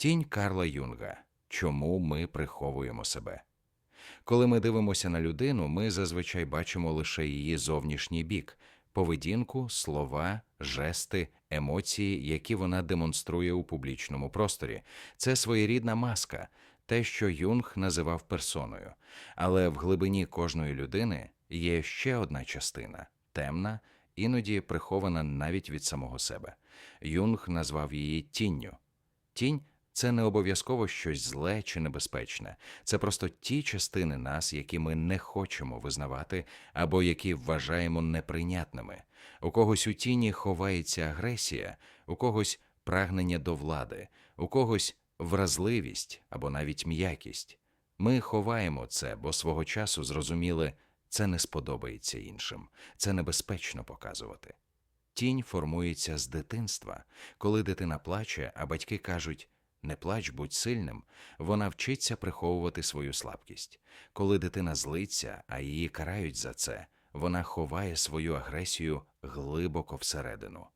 Тінь Карла Юнга. Чому ми приховуємо себе? Коли ми дивимося на людину, ми зазвичай бачимо лише її зовнішній бік, поведінку, слова, жести, емоції, які вона демонструє у публічному просторі. Це своєрідна маска, те, що Юнг називав персоною. Але в глибині кожної людини є ще одна частина темна, іноді прихована навіть від самого себе. Юнг назвав її тінню. Тінь це не обов'язково щось зле чи небезпечне, це просто ті частини нас, які ми не хочемо визнавати або які вважаємо неприйнятними. У когось у тіні ховається агресія, у когось прагнення до влади, у когось вразливість або навіть м'якість. Ми ховаємо це, бо свого часу зрозуміли, це не сподобається іншим, це небезпечно показувати. Тінь формується з дитинства. Коли дитина плаче, а батьки кажуть не плач, будь сильним, вона вчиться приховувати свою слабкість. Коли дитина злиться, а її карають за це, вона ховає свою агресію глибоко всередину.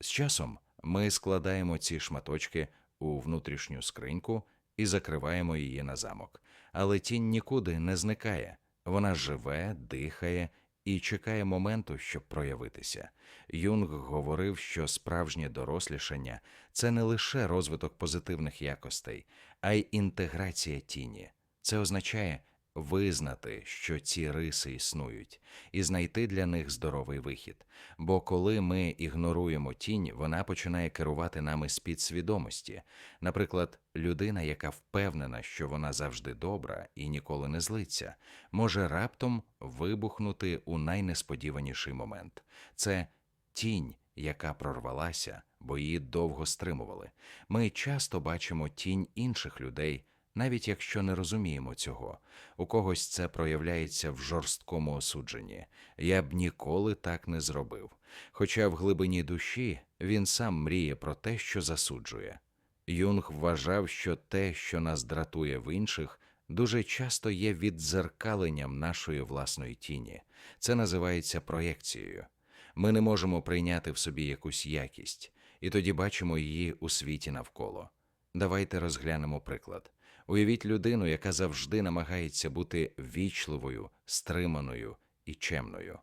З часом ми складаємо ці шматочки у внутрішню скриньку і закриваємо її на замок. Але тінь нікуди не зникає. Вона живе, дихає і чекає моменту, щоб проявитися. Юнг говорив, що справжнє дорослішання це не лише розвиток позитивних якостей, а й інтеграція тіні. Це означає визнати, що ці риси існують, і знайти для них здоровий вихід. Бо коли ми ігноруємо тінь, вона починає керувати нами з підсвідомості. Наприклад, людина, яка впевнена, що вона завжди добра і ніколи не злиться, може раптом вибухнути у найнесподіваніший момент. Це тінь, яка прорвалася, бо її довго стримували. Ми часто бачимо тінь інших людей, навіть якщо не розуміємо цього. У когось це проявляється в жорсткому осудженні. Я б ніколи так не зробив. Хоча в глибині душі він сам мріє про те, що засуджує. Юнг вважав, що те, що нас дратує в інших, дуже часто є віддзеркаленням нашої власної тіні. Це називається проєкцією. Ми не можемо прийняти в собі якусь якість, і тоді бачимо її у світі навколо. Давайте розглянемо приклад. Уявіть людину, яка завжди намагається бути вічливою, стриманою і чемною.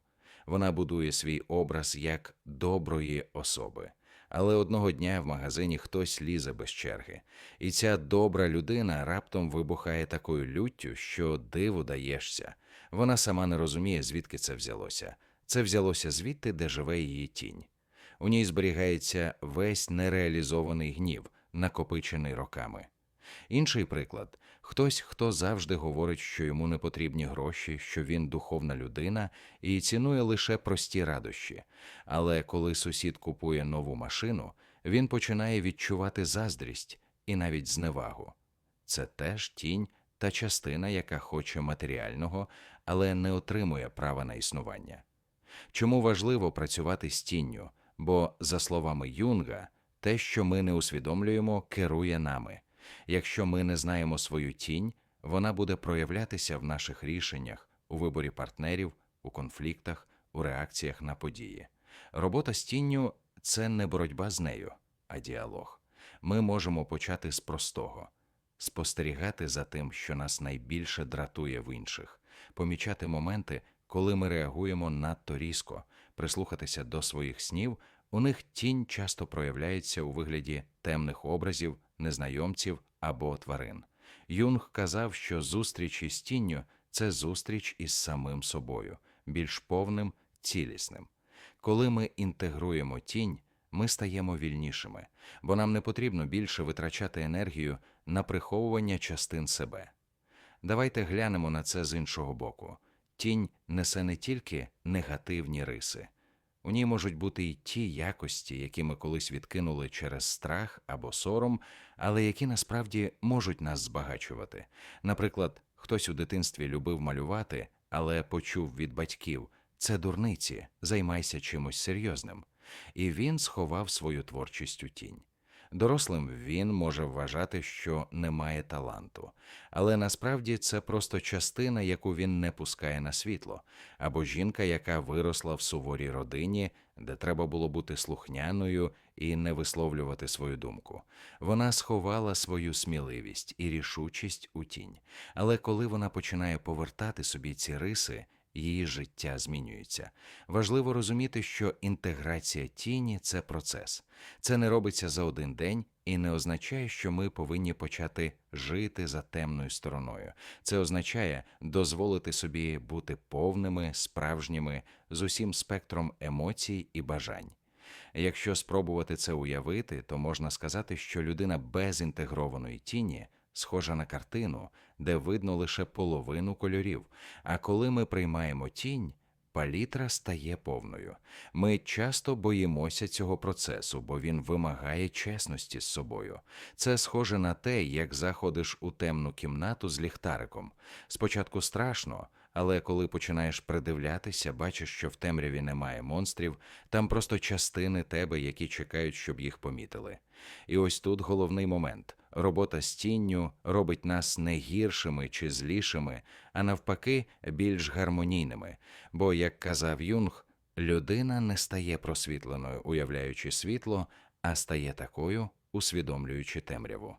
Вона будує свій образ як доброї особи. Але одного дня в магазині хтось лізе без черги, і ця добра людина раптом вибухає такою люттю, що диву даєшся. Вона сама не розуміє, звідки це взялося. Це взялося звідти, де живе її тінь. У ній зберігається весь нереалізований гнів, накопичений роками. Інший приклад хтось, хто завжди говорить, що йому не потрібні гроші, що він духовна людина і цінує лише прості радощі. Але коли сусід купує нову машину, він починає відчувати заздрість і навіть зневагу. Це теж тінь та частина, яка хоче матеріального, але не отримує права на існування. Чому важливо працювати з тінню? Бо, за словами Юнга, те, що ми не усвідомлюємо, керує нами. Якщо ми не знаємо свою тінь, вона буде проявлятися в наших рішеннях, у виборі партнерів, у конфліктах, у реакціях на події. Робота з тінню це не боротьба з нею, а діалог. Ми можемо почати з простого спостерігати за тим, що нас найбільше дратує в інших, помічати моменти, коли ми реагуємо надто різко, прислухатися до своїх снів, у них тінь часто проявляється у вигляді темних образів, незнайомців або тварин. Юнг казав, що зустріч із тінню це зустріч із самим собою, більш повним, цілісним. Коли ми інтегруємо тінь, ми стаємо вільнішими, бо нам не потрібно більше витрачати енергію на приховування частин себе. Давайте глянемо на це з іншого боку. Тінь несе не тільки негативні риси, у ній можуть бути й ті якості, які ми колись відкинули через страх або сором, але які насправді можуть нас збагачувати. Наприклад, хтось у дитинстві любив малювати, але почув від батьків це дурниці, займайся чимось серйозним, і він сховав свою творчість у тінь. Дорослим він може вважати, що не має таланту, але насправді це просто частина, яку він не пускає на світло, або жінка, яка виросла в суворій родині, де треба було бути слухняною і не висловлювати свою думку. Вона сховала свою сміливість і рішучість у тінь. Але коли вона починає повертати собі ці риси, її життя змінюється. Важливо розуміти, що інтеграція тіні це процес. Це не робиться за один день і не означає, що ми повинні почати жити за темною стороною. Це означає дозволити собі бути повними, справжніми, з усім спектром емоцій і бажань. Якщо спробувати це уявити, то можна сказати, що людина без інтегрованої тіні схожа на картину, де видно лише половину кольорів. А коли ми приймаємо тінь, палітра стає повною. Ми часто боїмося цього процесу, бо він вимагає чесності з собою. Це схоже на те, як заходиш у темну кімнату з ліхтариком. Спочатку страшно, але коли починаєш придивлятися, бачиш, що в темряві немає монстрів, там просто частини тебе, які чекають, щоб їх помітили. І ось тут головний момент. Робота з тінню робить нас не гіршими чи злішими, а навпаки, більш гармонійними. Бо, як казав Юнг, людина не стає просвітленою, уявляючи світло, а стає такою, усвідомлюючи темряву.